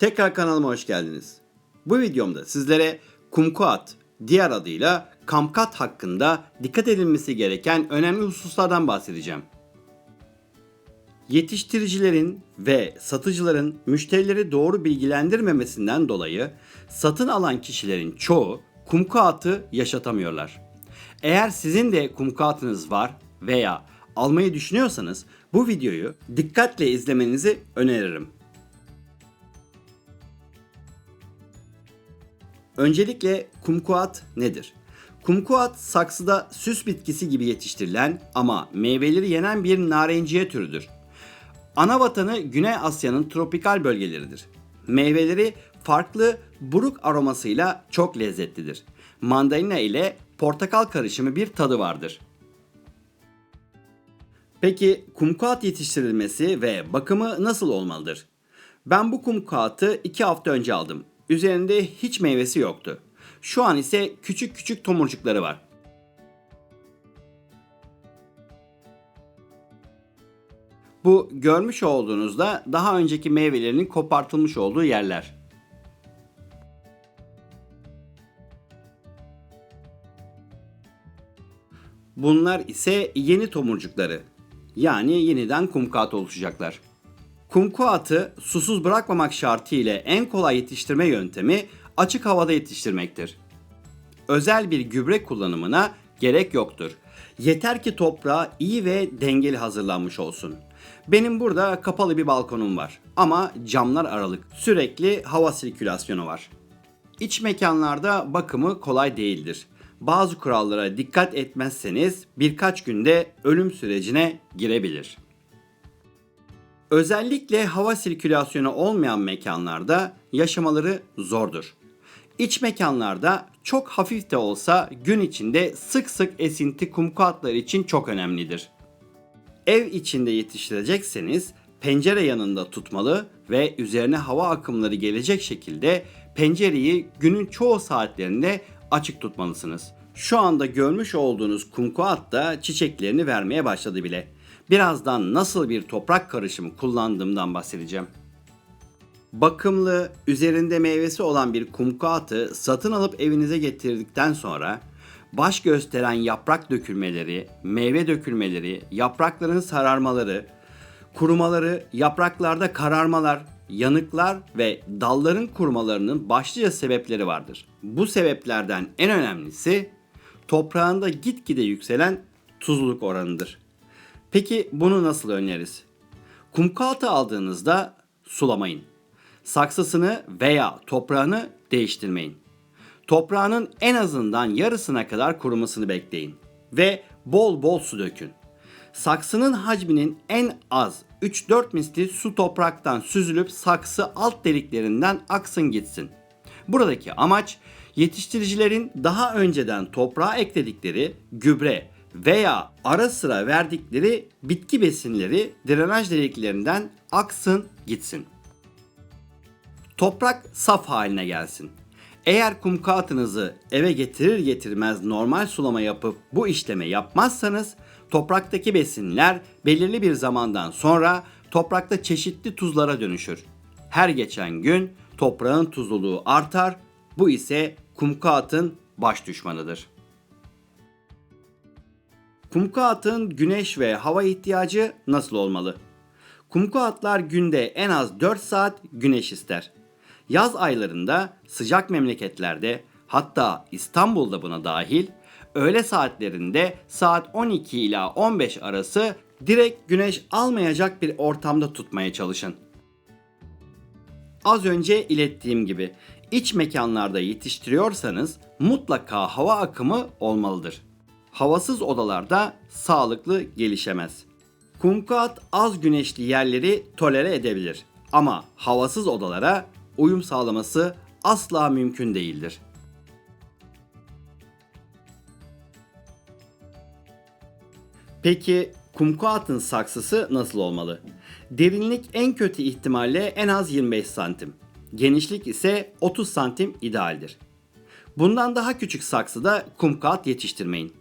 Tekrar kanalıma hoş geldiniz. Bu videomda sizlere kumkuat, diğer adıyla kamkat hakkında dikkat edilmesi gereken önemli hususlardan bahsedeceğim. Yetiştiricilerin ve satıcıların müşterileri doğru bilgilendirmemesinden dolayı satın alan kişilerin çoğu kumkuatı yaşatamıyorlar. Eğer sizin de kumkuatınız var veya almayı düşünüyorsanız bu videoyu dikkatle izlemenizi öneririm. Öncelikle kumkuat nedir? Kumkuat saksıda süs bitkisi gibi yetiştirilen ama meyveleri yenen bir narenciye türüdür. Ana vatanı Güney Asya'nın tropikal bölgeleridir. Meyveleri farklı buruk aromasıyla çok lezzetlidir. Mandalina ile portakal karışımı bir tadı vardır. Peki kumkuat yetiştirilmesi ve bakımı nasıl olmalıdır? Ben bu kumkuatı 2 hafta önce aldım. Üzerinde hiç meyvesi yoktu. Şu an ise küçük küçük tomurcukları var. Bu görmüş olduğunuzda daha önceki meyvelerinin kopartılmış olduğu yerler. Bunlar ise yeni tomurcukları. Yani yeniden kumkuat oluşacaklar. Kumkuatı susuz bırakmamak şartı ile en kolay yetiştirme yöntemi açık havada yetiştirmektir. Özel bir gübre kullanımına gerek yoktur. Yeter ki toprağı iyi ve dengeli hazırlanmış olsun. Benim burada kapalı bir balkonum var ama camlar aralık. Sürekli hava sirkülasyonu var. İç mekanlarda bakımı kolay değildir. Bazı kurallara dikkat etmezseniz birkaç günde ölüm sürecine girebilir. Özellikle hava sirkülasyonu olmayan mekanlarda yaşamaları zordur. İç mekanlarda çok hafif de olsa gün içinde sık sık esinti kumkuatlar için çok önemlidir. Ev içinde yetiştirecekseniz pencere yanında tutmalı ve üzerine hava akımları gelecek şekilde pencereyi günün çoğu saatlerinde açık tutmalısınız. Şu anda görmüş olduğunuz kumkuat da çiçeklerini vermeye başladı bile. Birazdan nasıl bir toprak karışımı kullandığımdan bahsedeceğim. Bakımlı, üzerinde meyvesi olan bir kumkuatı satın alıp evinize getirdikten sonra baş gösteren yaprak dökülmeleri, meyve dökülmeleri, yaprakların sararmaları, kurumaları, yapraklarda kararmalar, yanıklar ve dalların kurumalarının başlıca sebepleri vardır. Bu sebeplerden en önemlisi toprağında gitgide yükselen tuzluluk oranıdır. Peki bunu nasıl önleriz? Kumkuatı aldığınızda sulamayın. Saksısını veya toprağını değiştirmeyin. Toprağının en azından yarısına kadar kurumasını bekleyin ve bol bol su dökün. Saksının hacminin en az 3-4 misli su topraktan süzülüp saksı alt deliklerinden aksın gitsin. Buradaki amaç yetiştiricilerin daha önceden toprağa ekledikleri gübre veya ara sıra verdikleri bitki besinleri drenaj deliklerinden aksın gitsin. Toprak saf haline gelsin. Eğer kumkuatınızı eve getirir getirmez normal sulama yapıp bu işlemi yapmazsanız topraktaki besinler belirli bir zamandan sonra toprakta çeşitli tuzlara dönüşür. Her geçen gün toprağın tuzluluğu artar. Bu ise kumkuatın baş düşmanıdır. Kumkuatın güneş ve hava ihtiyacı nasıl olmalı? Kumkuatlar günde en az 4 saat güneş ister. Yaz aylarında sıcak memleketlerde hatta İstanbul'da buna dahil öğle saatlerinde saat 12 ila 15 arası direkt güneş almayacak bir ortamda tutmaya çalışın. Az önce ilettiğim gibi iç mekanlarda yetiştiriyorsanız mutlaka hava akımı olmalıdır. Havasız odalarda sağlıklı gelişemez. Kumkuat az güneşli yerleri tolere edebilir ama havasız odalara uyum sağlaması asla mümkün değildir. Peki kumkuatın saksısı nasıl olmalı? Derinlik en kötü ihtimalle en az 25 santim. Genişlik ise 30 santim idealdir. Bundan daha küçük saksıda kumkuat yetiştirmeyin.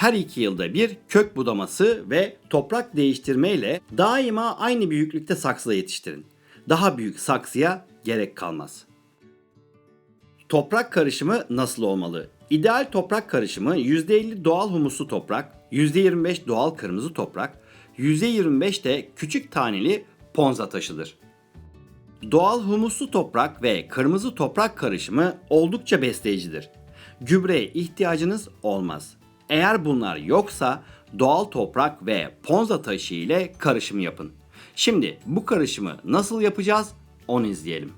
Her iki yılda bir kök budaması ve toprak değiştirmeyle daima aynı büyüklükte saksıda yetiştirin. Daha büyük saksıya gerek kalmaz. Toprak karışımı nasıl olmalı? İdeal toprak karışımı %50 doğal humuslu toprak, %25 doğal kırmızı toprak, %25 de küçük taneli ponza taşıdır. Doğal humuslu toprak ve kırmızı toprak karışımı oldukça besleyicidir. Gübreye ihtiyacınız olmaz. Eğer bunlar yoksa doğal toprak ve ponza taşı ile karışım yapın. Şimdi bu karışımı nasıl yapacağız onu izleyelim.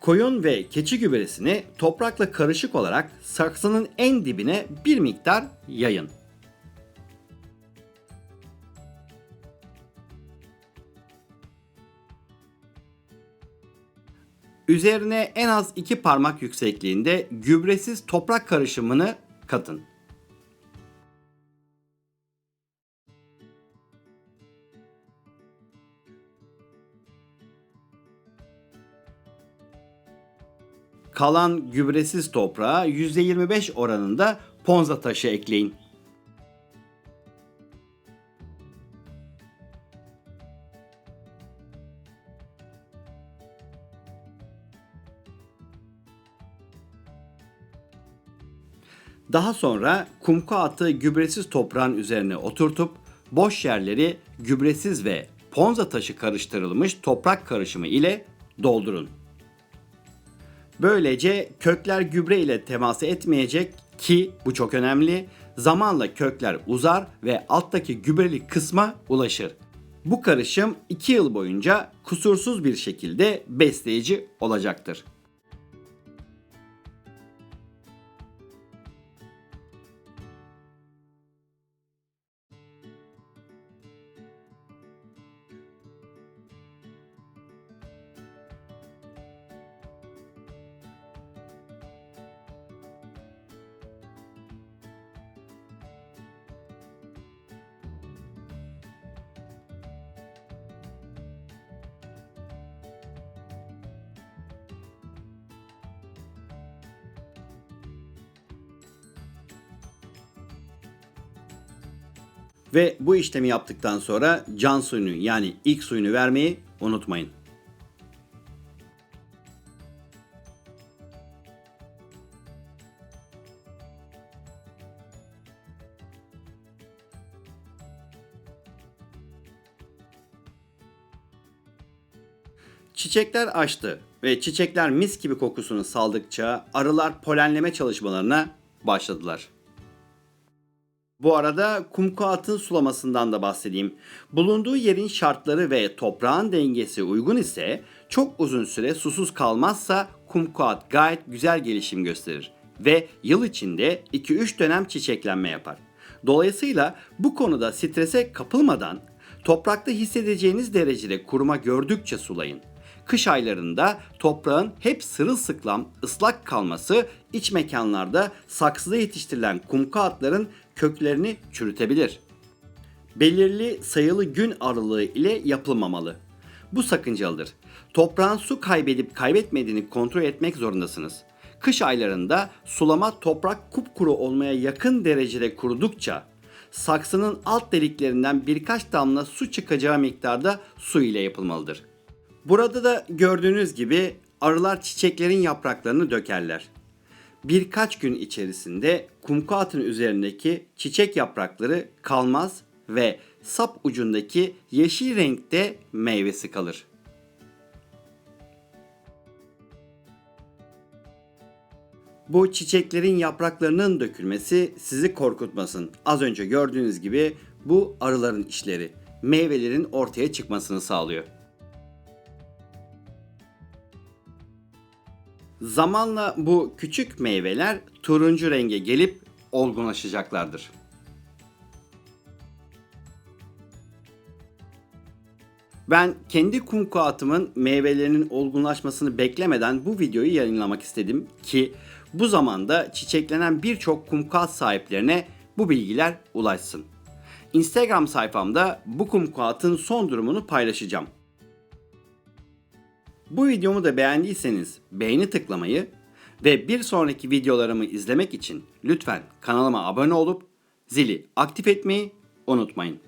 Koyun ve keçi gübresini toprakla karışık olarak saksının en dibine bir miktar yayın. Üzerine en az iki parmak yüksekliğinde gübresiz toprak karışımını katın. Kalan gübresiz toprağa %25 oranında ponza taşı ekleyin. Daha sonra kumkuatı gübresiz toprağın üzerine oturtup boş yerleri gübresiz ve ponza taşı karıştırılmış toprak karışımı ile doldurun. Böylece kökler gübre ile temas etmeyecek ki bu çok önemli. Zamanla kökler uzar ve alttaki gübreli kısma ulaşır. Bu karışım 2 yıl boyunca kusursuz bir şekilde besleyici olacaktır. Ve bu işlemi yaptıktan sonra can suyunu yani ilk suyunu vermeyi unutmayın. Çiçekler açtı ve çiçekler mis gibi kokusunu saldıkça arılar polenleme çalışmalarına başladılar. Bu arada kumkuatın sulamasından da bahsedeyim. Bulunduğu yerin şartları ve toprağın dengesi uygun ise çok uzun süre susuz kalmazsa kumkuat gayet güzel gelişim gösterir ve yıl içinde 2-3 dönem çiçeklenme yapar. Dolayısıyla bu konuda strese kapılmadan toprakta hissedeceğiniz derecede kuruma gördükçe sulayın. Kış aylarında toprağın hep sırılsıklam, ıslak kalması iç mekanlarda saksıda yetiştirilen kumkuatların köklerini çürütebilir. Belirli sayılı gün aralığı ile yapılmamalı. Bu sakıncalıdır. Toprağın su kaybedip kaybetmediğini kontrol etmek zorundasınız. Kış aylarında sulama toprak kupkuru olmaya yakın derecede kurudukça saksının alt deliklerinden birkaç damla su çıkacağı miktarda su ile yapılmalıdır. Burada da gördüğünüz gibi arılar çiçeklerin yapraklarını dökerler. Birkaç gün içerisinde kumkuatın üzerindeki çiçek yaprakları kalmaz ve sap ucundaki yeşil renkte meyvesi kalır. Bu çiçeklerin yapraklarının dökülmesi sizi korkutmasın. Az önce gördüğünüz gibi bu arıların işleri. Meyvelerin ortaya çıkmasını sağlıyor. Zamanla bu küçük meyveler turuncu renge gelip olgunlaşacaklardır. Ben kendi kumkuatımın meyvelerinin olgunlaşmasını beklemeden bu videoyu yayınlamak istedim ki bu zamanda çiçeklenen birçok kumkuat sahiplerine bu bilgiler ulaşsın. Instagram sayfamda bu kumkuatın son durumunu paylaşacağım. Bu videomu da beğendiyseniz beğeni tıklamayı ve bir sonraki videolarımı izlemek için lütfen kanalıma abone olup zili aktif etmeyi unutmayın.